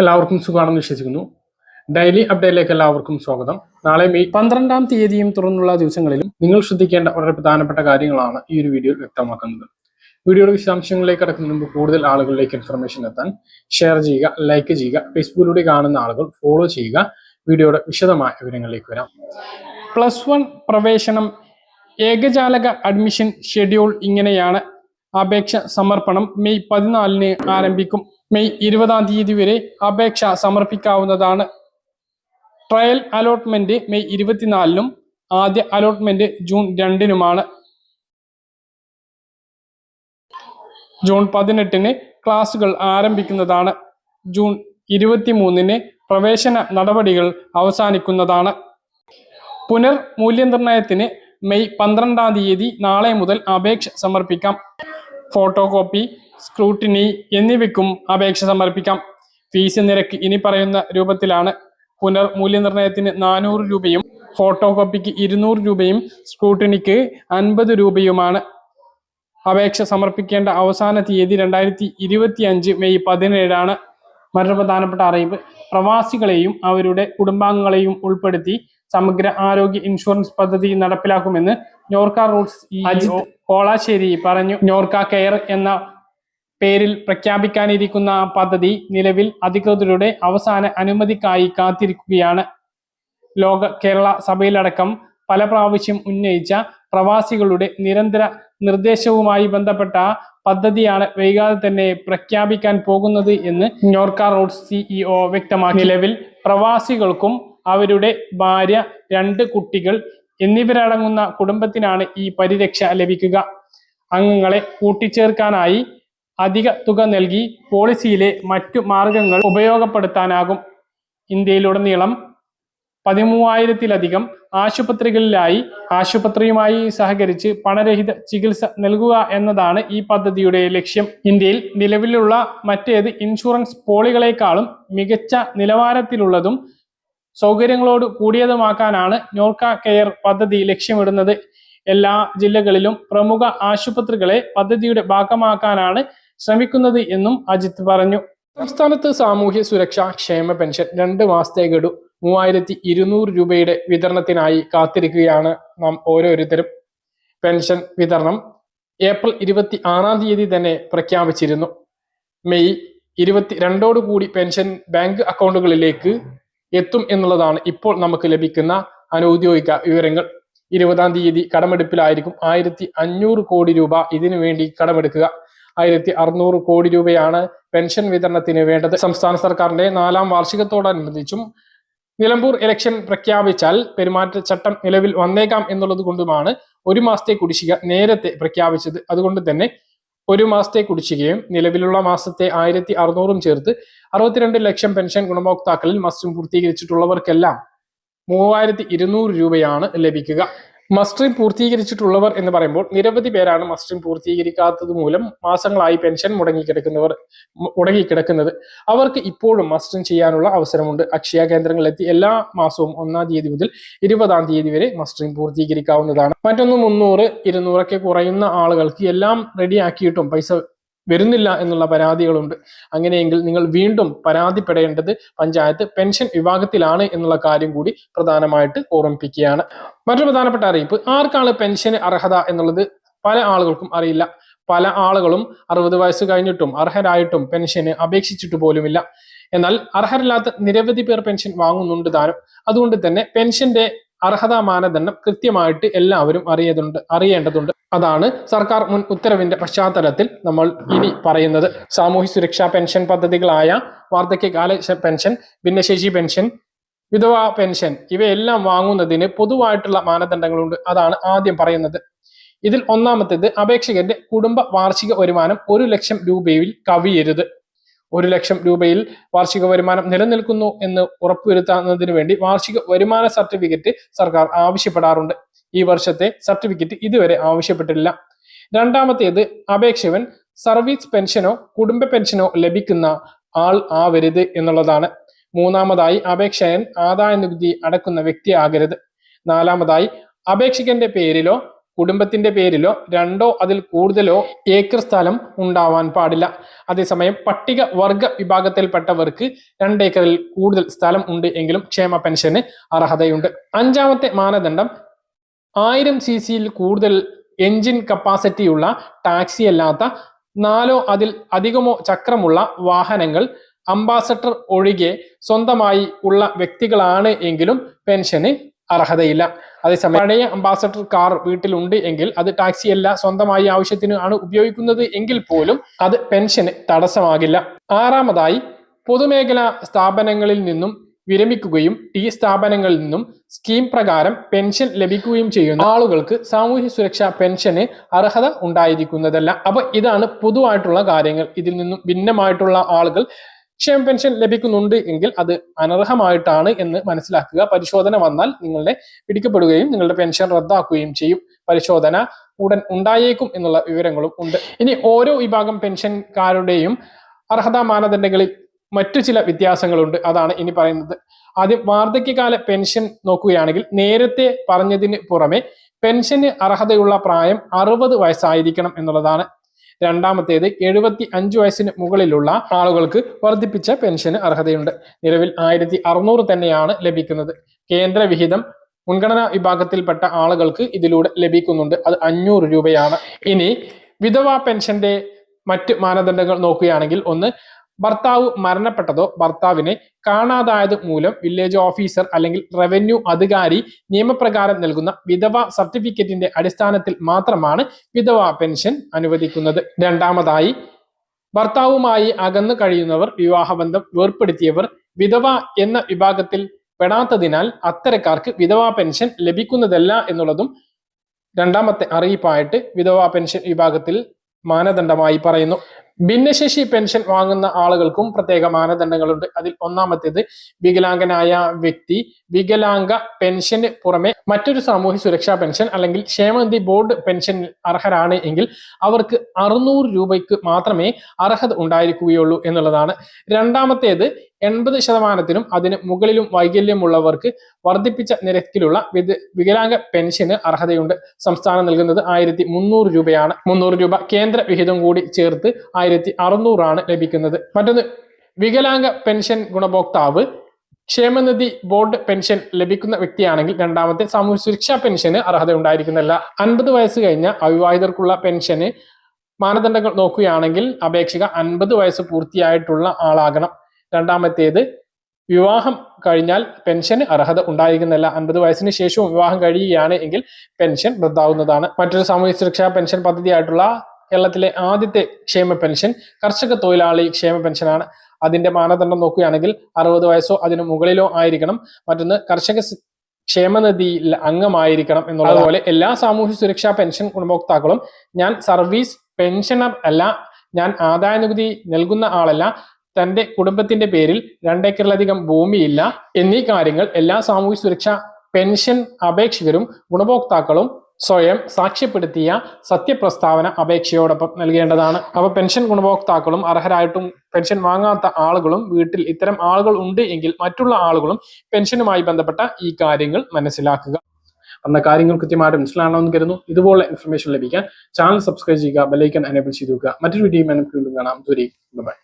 എല്ലാവർക്കും സുഖമാണെന്ന് വിശ്വസിക്കുന്നു. ഡെയിലി അപ്ഡേറ്റിലേക്ക് എല്ലാവർക്കും സ്വാഗതം. നാളെ മെയ് പന്ത്രണ്ടാം തീയതിയും തുറന്നുള്ള ദിവസങ്ങളിലും നിങ്ങൾ ശ്രദ്ധിക്കേണ്ട വളരെ പ്രധാനപ്പെട്ട കാര്യങ്ങളാണ് ഈ ഒരു വീഡിയോയിൽ വ്യക്തമാക്കുന്നത്. വീഡിയോയുടെ വിശദാംശങ്ങളിലേക്ക് കടക്കുന്നതിന് മുമ്പ് കൂടുതൽ ആളുകളിലേക്ക് ഇൻഫർമേഷൻ എത്താൻ ഷെയർ ചെയ്യുക ലൈക്ക് ചെയ്യുക ഫേസ്ബുക്കിലൂടെ കാണുന്ന ആളുകൾ ഫോളോ ചെയ്യുക. വീഡിയോയുടെ വിശദമായ വിവരങ്ങളിലേക്ക് വരാം. പ്ലസ് വൺ പ്രവേശനം ഏകജാലക അഡ്മിഷൻ ഷെഡ്യൂൾ ഇങ്ങനെയാണ്. അപേക്ഷ സമർപ്പണം മെയ് പതിനാലിന് ആരംഭിക്കും. മെയ് ഇരുപതാം തീയതി വരെ അപേക്ഷ സമർപ്പിക്കാവുന്നതാണ്. ട്രയൽ അലോട്ട്മെന്റ് മെയ് ഇരുപത്തിനാലിനും ആദ്യ അലോട്ട്മെന്റ് ജൂൺ രണ്ടിനുമാണ്. ജൂൺ പതിനെട്ടിന് ക്ലാസുകൾ ആരംഭിക്കുന്നതാണ്. ജൂൺ ഇരുപത്തിമൂന്നിന് പ്രവേശന നടപടികൾ അവസാനിക്കുന്നതാണ്. പുനർ മൂല്യനിർണയത്തിന് മെയ് പന്ത്രണ്ടാം തീയതി നാളെ മുതൽ അപേക്ഷ സമർപ്പിക്കാം. ഫോട്ടോ കോപ്പി സ്ക്രൂട്ടിനി എന്നിവയ്ക്കും അപേക്ഷ സമർപ്പിക്കാം. ഫീസ് നിരക്ക് ഇനി പറയുന്ന രൂപത്തിലാണ്. പുനർ മൂല്യനിർണയത്തിന് നാനൂറ് രൂപയും ഫോട്ടോ കോപ്പിക്ക് ഇരുന്നൂറ് രൂപയും സ്ക്രൂട്ടിനിക്ക് അൻപത് രൂപയുമാണ്. അപേക്ഷ സമർപ്പിക്കേണ്ട അവസാന തീയതി രണ്ടായിരത്തി ഇരുപത്തി അഞ്ച് മെയ് പതിനേഴാണ്. മറ്റൊരു പ്രധാനപ്പെട്ട അറിയിപ്പ് പ്രവാസികളെയും അവരുടെ കുടുംബാംഗങ്ങളെയും ഉൾപ്പെടുത്തി സമഗ്ര ആരോഗ്യ ഇൻഷുറൻസ് പദ്ധതി നടപ്പിലാക്കുമെന്ന് നോർക്ക റൂട്ട്സ് അജിത് കോളാശ്ശേരി പറഞ്ഞു. നോർക്ക കെയർ എന്ന പേരിൽ പ്രഖ്യാപിക്കാനിരിക്കുന്ന പദ്ധതി നിലവിൽ അധികൃതരുടെ അവസാന അനുമതിക്കായി കാത്തിരിക്കുകയാണ്. ലോക കേരള സഭയിലടക്കം പല പ്രാവശ്യം ഉന്നയിച്ച പ്രവാസികളുടെ നിരന്തര നിർദ്ദേശവുമായി ബന്ധപ്പെട്ട പദ്ധതിയാണ് വൈകാതെ തന്നെ പ്രഖ്യാപിക്കാൻ പോകുന്നത് എന്ന് നോർക്ക റോഡ് സിഇഒ വ്യക്തമാക്കി. നിലവിൽ പ്രവാസികൾക്കും അവരുടെ ഭാര്യ രണ്ട് കുട്ടികൾ എന്നിവരടങ്ങുന്ന കുടുംബത്തിനാണ് ഈ പരിരക്ഷ ലഭിക്കുക. അംഗങ്ങളെ കൂട്ടിച്ചേർക്കാനായി അധിക തുക നൽകി പോളിസിയിലെ മറ്റു മാർഗങ്ങൾ ഉപയോഗപ്പെടുത്താനാകും ഇന്ത്യയിലുടനീളം. പതിമൂവായിരത്തിലധികം ആശുപത്രികളിലായി ആശുപത്രിയുമായി സഹകരിച്ച് പണരഹിത ചികിത്സ നൽകുക എന്നതാണ് ഈ പദ്ധതിയുടെ ലക്ഷ്യം. ഇന്ത്യയിൽ നിലവിലുള്ള മറ്റേത് ഇൻഷുറൻസ് പോളികളെക്കാളും മികച്ച നിലവാരത്തിലുള്ളതും സൗകര്യങ്ങളോട് കൂടിയതുമാക്കാനാണ് നോർക്ക കെയർ പദ്ധതി ലക്ഷ്യമിടുന്നത്. എല്ലാ ജില്ലകളിലും പ്രമുഖ ആശുപത്രികളെ പദ്ധതിയുടെ ഭാഗമാക്കാനാണ് ശ്രമിക്കുന്നത് എന്നും അജിത് പറഞ്ഞു. സംസ്ഥാനത്ത് സാമൂഹ്യ സുരക്ഷാ ക്ഷേമ പെൻഷൻ രണ്ട് മാസത്തെ ഗഡു മൂവായിരത്തി ഇരുന്നൂറ് രൂപയുടെ വിതരണത്തിനായി കാത്തിരിക്കുകയാണ് നാം ഓരോരുത്തരും. പെൻഷൻ വിതരണം ഏപ്രിൽ ഇരുപത്തി ആറാം തീയതി തന്നെ പ്രഖ്യാപിച്ചിരുന്നു. മെയ് ഇരുപത്തി രണ്ടോടുകൂടി പെൻഷൻ ബാങ്ക് അക്കൗണ്ടുകളിലേക്ക് എത്തും എന്നുള്ളതാണ് ഇപ്പോൾ നമുക്ക് ലഭിക്കുന്ന അനൗദ്യോഗിക വിവരങ്ങൾ. ഇരുപതാം തീയതി കടമെടുപ്പിലായിരിക്കും ആയിരത്തി അഞ്ഞൂറ് കോടി രൂപ ഇതിനു വേണ്ടി കടമെടുക്കുക. ആയിരത്തി അറുന്നൂറ് കോടി രൂപയാണ് പെൻഷൻ വിതരണത്തിന് വേണ്ടത്. സംസ്ഥാന സർക്കാരിന്റെ നാലാം വാർഷികത്തോടനുബന്ധിച്ചും നിലമ്പൂർ ഇലക്ഷൻ പ്രഖ്യാപിച്ചാൽ പെരുമാറ്റച്ചട്ടം നിലവിൽ വന്നേക്കാം എന്നുള്ളത് കൊണ്ടുമാണ് ഒരു മാസത്തെ കുടിശ്ശിക നേരത്തെ പ്രഖ്യാപിച്ചത്. അതുകൊണ്ട് തന്നെ ഒരു മാസത്തെ കുടിശ്ശികയും നിലവിലുള്ള മാസത്തെ ആയിരത്തി അറുന്നൂറും ചേർത്ത് അറുപത്തിരണ്ട് ലക്ഷം പെൻഷൻ ഗുണഭോക്താക്കളിൽ മസ്റ്റും പൂർത്തീകരിച്ചിട്ടുള്ളവർക്കെല്ലാം മൂവായിരത്തി ഇരുന്നൂറ് രൂപയാണ് ലഭിക്കുക. മസ്റ്ററിംഗ് പൂർത്തീകരിച്ചിട്ടുള്ളവർ എന്ന് പറയുമ്പോൾ നിരവധി പേരാണ് മസ്റ്ററിംഗ് പൂർത്തീകരിക്കാത്തത് മൂലം മാസങ്ങളായി പെൻഷൻ മുടങ്ങിക്കിടക്കുന്നവർ മുടങ്ങിക്കിടക്കുന്നത്. അവർക്ക് ഇപ്പോഴും മസ്റ്ററിംഗ് ചെയ്യാനുള്ള അവസരമുണ്ട്. അക്ഷയ കേന്ദ്രങ്ങളിലെത്തി എല്ലാ മാസവും ഒന്നാം തീയതി മുതൽ ഇരുപതാം തീയതി വരെ മസ്റ്ററിംഗ് പൂർത്തീകരിക്കാവുന്നതാണ്. മറ്റൊന്ന് മുന്നൂറ് ഇരുന്നൂറൊക്കെ കുറയുന്ന ആളുകൾക്ക് എല്ലാം റെഡിയാക്കിയിട്ടും പൈസ വരുന്നില്ല എന്നുള്ള പരാതികളുണ്ട്. അങ്ങനെയെങ്കിൽ നിങ്ങൾ വീണ്ടും പരാതിപ്പെടേണ്ടത് പഞ്ചായത്ത് പെൻഷൻ വിഭാഗത്തിലാണ് എന്നുള്ള കാര്യം കൂടി പ്രധാനമായിട്ട് ഓർമ്മിപ്പിക്കുകയാണ്. മറ്റൊരു പ്രധാനപ്പെട്ട അറിയിപ്പ് ആർക്കാണ് പെൻഷന് അർഹത എന്നുള്ളത് പല ആളുകൾക്കും അറിയില്ല. പല ആളുകളും അറുപത് വയസ്സ് കഴിഞ്ഞിട്ടും അർഹരായിട്ടും പെൻഷന് അപേക്ഷിച്ചിട്ട് പോലുമില്ല. എന്നാൽ അർഹരല്ലാത്ത നിരവധി പേർ പെൻഷൻ വാങ്ങുന്നുണ്ട് താനും. അതുകൊണ്ട് തന്നെ പെൻഷന്റെ അർഹതാ മാനദണ്ഡം കൃത്യമായിട്ട് എല്ലാവരും അറിയതുണ്ട് അറിയേണ്ടതുണ്ട്. അതാണ് സർക്കാർ മുൻ ഉത്തരവിന്റെ പശ്ചാത്തലത്തിൽ നമ്മൾ ഇനി പറയുന്നത്. സാമൂഹ്യ സുരക്ഷാ പെൻഷൻ പദ്ധതികളായ വാർദ്ധക്യകാല പെൻഷൻ ഭിന്നശേഷി പെൻഷൻ വിധവാ പെൻഷൻ ഇവയെല്ലാം വാങ്ങുന്നതിന് പൊതുവായിട്ടുള്ള മാനദണ്ഡങ്ങളുണ്ട്. അതാണ് ആദ്യം പറയുന്നത്. ഇതിൽ ഒന്നാമത്തേത് അപേക്ഷകന്റെ കുടുംബ വാർഷിക വരുമാനം ഒരു ലക്ഷം രൂപയിൽ കവിയരുത്. ഒരു ലക്ഷം രൂപയിൽ വാർഷിക വരുമാനം നിലനിൽക്കുന്നു എന്ന് ഉറപ്പുവരുത്തുന്നതിന് വേണ്ടി വാർഷിക വരുമാന സർട്ടിഫിക്കറ്റ് സർക്കാർ ആവശ്യപ്പെടാറുണ്ട്. ഈ വർഷത്തെ സർട്ടിഫിക്കറ്റ് ഇതുവരെ ആവശ്യപ്പെട്ടിട്ടില്ല. രണ്ടാമത്തേത് അപേക്ഷകൻ സർവീസ് പെൻഷനോ കുടുംബ പെൻഷനോ ലഭിക്കുന്ന ആൾ ആവരുത് എന്നുള്ളതാണ്. മൂന്നാമതായി അപേക്ഷകൻ ആദായ നികുതി അടക്കുന്ന വ്യക്തിയാകരുത് നാലാമതായി അപേക്ഷകന്റെ പേരിലോ കുടുംബത്തിന്റെ പേരിലോ രണ്ടോ അതിൽ കൂടുതലോ ഏക്കർ സ്ഥലം ഉണ്ടാവാൻ പാടില്ല. അതേസമയം പട്ടിക വർഗ വിഭാഗത്തിൽപ്പെട്ടവർക്ക് രണ്ടേക്കറിൽ കൂടുതൽ സ്ഥലം ഉണ്ട് എങ്കിലും ക്ഷേമ പെൻഷന് അർഹതയുണ്ട്. അഞ്ചാമത്തെ മാനദണ്ഡം ആയിരം സി സിയിൽ കൂടുതൽ എഞ്ചിൻ കപ്പാസിറ്റിയുള്ള ടാക്സി അല്ലാത്ത നാലോ അതിൽ അധികമോ ചക്രമുള്ള വാഹനങ്ങൾ അംബാസഡർ ഒഴികെ സ്വന്തമായി ഉള്ള വ്യക്തികളാണ് എങ്കിലും പെൻഷന് അർഹതയില്ല. അതേസമയം പഴയ അംബാസഡർ കാർ വീട്ടിലുണ്ട് എങ്കിൽ അത് ടാക്സി അല്ല സ്വന്തമായി ആവശ്യത്തിന് ആണ് ഉപയോഗിക്കുന്നത് എങ്കിൽ പോലും അത് പെൻഷന് തടസ്സമാകില്ല. ആറാമതായി പൊതുമേഖലാ സ്ഥാപനങ്ങളിൽ നിന്നും വിരമിക്കുകയും ടി സ്ഥാപനങ്ങളിൽ നിന്നും സ്കീം പ്രകാരം പെൻഷൻ ലഭിക്കുകയും ചെയ്യുന്ന ആളുകൾക്ക് സാമൂഹ്യ സുരക്ഷാ പെൻഷന് അർഹത ഉണ്ടായിരിക്കുന്നതല്ല. അപ്പൊ ഇതാണ് പൊതുവായിട്ടുള്ള കാര്യങ്ങൾ. ഇതിൽ നിന്നും ഭിന്നമായിട്ടുള്ള ആളുകൾ ക്ഷേമ പെൻഷൻ ലഭിക്കുന്നുണ്ട് എങ്കിൽ അത് അനർഹമായിട്ടാണ് എന്ന് മനസ്സിലാക്കുക. പരിശോധന വന്നാൽ നിങ്ങളുടെ പിടിക്കപ്പെടുകയും നിങ്ങളുടെ പെൻഷൻ റദ്ദാക്കുകയും ചെയ്യും. പരിശോധന ഉടൻ ഉണ്ടായേക്കും എന്നുള്ള വിവരങ്ങളും ഉണ്ട്. ഇനി ഓരോ വിഭാഗം പെൻഷൻകാരുടെയും അർഹതാ മാനദണ്ഡങ്ങളിൽ മറ്റു ചില വ്യത്യാസങ്ങളുണ്ട്. അതാണ് ഇനി പറയുന്നത്. ആദ്യം വാർദ്ധക്യകാല പെൻഷൻ നോക്കുകയാണെങ്കിൽ നേരത്തെ പറഞ്ഞതിന് പുറമെ പെൻഷന് അർഹതയുള്ള പ്രായം അറുപത് വയസ്സായിരിക്കണം എന്നുള്ളതാണ് രണ്ടാമത്തേത് എഴുപത്തി അഞ്ച് വയസ്സിന് മുകളിലുള്ള ആളുകൾക്ക് വർദ്ധിപ്പിച്ച പെൻഷന് അർഹതയുണ്ട്. നിലവിൽ ആയിരത്തി അറുന്നൂറ് തന്നെയാണ് ലഭിക്കുന്നത്. കേന്ദ്ര വിഹിതം മുൻഗണനാ വിഭാഗത്തിൽപ്പെട്ട ആളുകൾക്ക് ഇതിലൂടെ ലഭിക്കുന്നുണ്ട്. അത് അഞ്ഞൂറ് രൂപയാണ്. ഇനി വിധവാ പെൻഷന്റെ മറ്റ് മാനദണ്ഡങ്ങൾ നോക്കുകയാണെങ്കിൽ ഒന്ന് ഭർത്താവ് മരണപ്പെട്ടതോ ഭർത്താവിനെ കാണാതായത് മൂലം വില്ലേജ് ഓഫീസർ അല്ലെങ്കിൽ റവന്യൂ അധികാരി നിയമപ്രകാരം നൽകുന്ന വിധവ സർട്ടിഫിക്കറ്റിന്റെ അടിസ്ഥാനത്തിൽ മാത്രമാണ് വിധവ പെൻഷൻ അനുവദിക്കുന്നത്. രണ്ടാമതായി ഭർത്താവുമായി അകന്നു കഴിയുന്നവർ വിവാഹബന്ധം വേർപ്പെടുത്തിയവർ വിധവ എന്ന വിഭാഗത്തിൽ പെടാത്തതിനാൽ അത്തരക്കാർക്ക് വിധവാ പെൻഷൻ ലഭിക്കുന്നതല്ല എന്നുള്ളതും രണ്ടാമത്തെ അറിയിപ്പായിട്ട് വിധവാ പെൻഷൻ വിഭാഗത്തിൽ മാനദണ്ഡമായി പറയുന്നു. ഭിന്നശേഷി പെൻഷൻ വാങ്ങുന്ന ആളുകൾക്കും പ്രത്യേക മാനദണ്ഡങ്ങളുണ്ട്. അതിൽ ഒന്നാമത്തേത് വികലാംഗനായ വ്യക്തി വികലാംഗ പെൻഷന് പുറമെ മറ്റൊരു സാമൂഹ്യ സുരക്ഷാ പെൻഷൻ അല്ലെങ്കിൽ ക്ഷേമനിധി ബോർഡ് പെൻഷൻ അർഹരാണ് എങ്കിൽ അവർക്ക് അറുന്നൂറ് രൂപയ്ക്ക് മാത്രമേ അർഹത ഉണ്ടായിരിക്കുകയുള്ളൂ എന്നുള്ളതാണ്. രണ്ടാമത്തേത് എൺപത് ശതമാനത്തിനും അതിന് മുകളിലും വൈകല്യമുള്ളവർക്ക് വർദ്ധിപ്പിച്ച നിരക്കിലുള്ള വികലാംഗ പെൻഷന് അർഹതയുണ്ട്. സംസ്ഥാനം നൽകുന്നത് ആയിരത്തി മുന്നൂറ് രൂപയാണ്. മുന്നൂറ് രൂപ കേന്ദ്ര വിഹിതം കൂടി ചേർത്ത് ആയിരത്തി അറുന്നൂറാണ് ലഭിക്കുന്നത്. മറ്റൊന്ന് വികലാംഗ പെൻഷൻ ഗുണഭോക്താവ് ക്ഷേമനിധി ബോർഡ് പെൻഷൻ ലഭിക്കുന്ന വ്യക്തിയാണെങ്കിൽ രണ്ടാമത്തെ സാമൂഹ്യ സുരക്ഷാ പെൻഷന് അർഹത ഉണ്ടായിരിക്കുന്നില്ല അൻപത് വയസ്സ് കഴിഞ്ഞ അവിവാഹിതർക്കുള്ള പെൻഷന് മാനദണ്ഡങ്ങൾ നോക്കുകയാണെങ്കിൽ അപേക്ഷക അൻപത് വയസ്സ് പൂർത്തിയായിട്ടുള്ള ആളാകണം. രണ്ടാമത്തേത് വിവാഹം കഴിഞ്ഞാൽ പെൻഷന് അർഹത ഉണ്ടായിരിക്കുന്നില്ല അൻപത് വയസ്സിന് ശേഷവും വിവാഹം കഴിയുകയാണ് എങ്കിൽ പെൻഷൻ റദ്ദാവുന്നതാണ് മറ്റൊരു സാമൂഹ്യ സുരക്ഷാ പെൻഷൻ പദ്ധതിയായിട്ടുള്ള കേരളത്തിലെ ആദ്യത്തെ ക്ഷേമ പെൻഷൻ കർഷക തൊഴിലാളി ക്ഷേമ പെൻഷനാണ്. അതിന്റെ മാനദണ്ഡം നോക്കുകയാണെങ്കിൽ അറുപത് വയസ്സോ അതിനു മുകളിലോ ആയിരിക്കണം. മറ്റൊന്ന് കർഷക ക്ഷേമനിധിയിൽ അംഗമായിരിക്കണം എന്നുള്ളതുപോലെ എല്ലാ സാമൂഹ്യ സുരക്ഷാ പെൻഷൻ ഗുണഭോക്താക്കളും ഞാൻ സർവീസ് പെൻഷനർ അല്ല ഞാൻ ആദായ നികുതി നൽകുന്ന ആളല്ല തന്റെ കുടുംബത്തിന്റെ പേരിൽ രണ്ടേക്കറിലധികം ഭൂമിയില്ല എന്നീ കാര്യങ്ങൾ എല്ലാ സാമൂഹ്യ സുരക്ഷാ പെൻഷൻ അപേക്ഷകരും ഗുണഭോക്താക്കളും സ്വയം സാക്ഷ്യപ്പെടുത്തിയ സത്യപ്രസ്താവന അപേക്ഷയോടൊപ്പം നൽകേണ്ടതാണ്. അപ്പൊ പെൻഷൻ ഗുണഭോക്താക്കളും അർഹരായിട്ടും പെൻഷൻ വാങ്ങാത്ത ആളുകളും വീട്ടിൽ ഇത്തരം ആളുകൾ ഉണ്ട് എങ്കിൽ മറ്റുള്ള ആളുകളും പെൻഷനുമായി ബന്ധപ്പെട്ട ഈ കാര്യങ്ങൾ മനസ്സിലാക്കുക. അന്ന കാര്യങ്ങൾ കൃത്യമായിട്ട് മനസ്സിലാണെന്ന് കരുതുന്നു. ഇതുപോലെ ഇൻഫർമേഷൻ ലഭിക്കാൻ ചാനൽ സബ്സ്ക്രൈബ് ചെയ്യുക ബെലൈക്കൻ എനേബിൾ ചെയ്തു മറ്റൊരു വീഡിയോ നമുക്ക് വീണ്ടും കാണാം. ദൂരേക്ക് ബൈ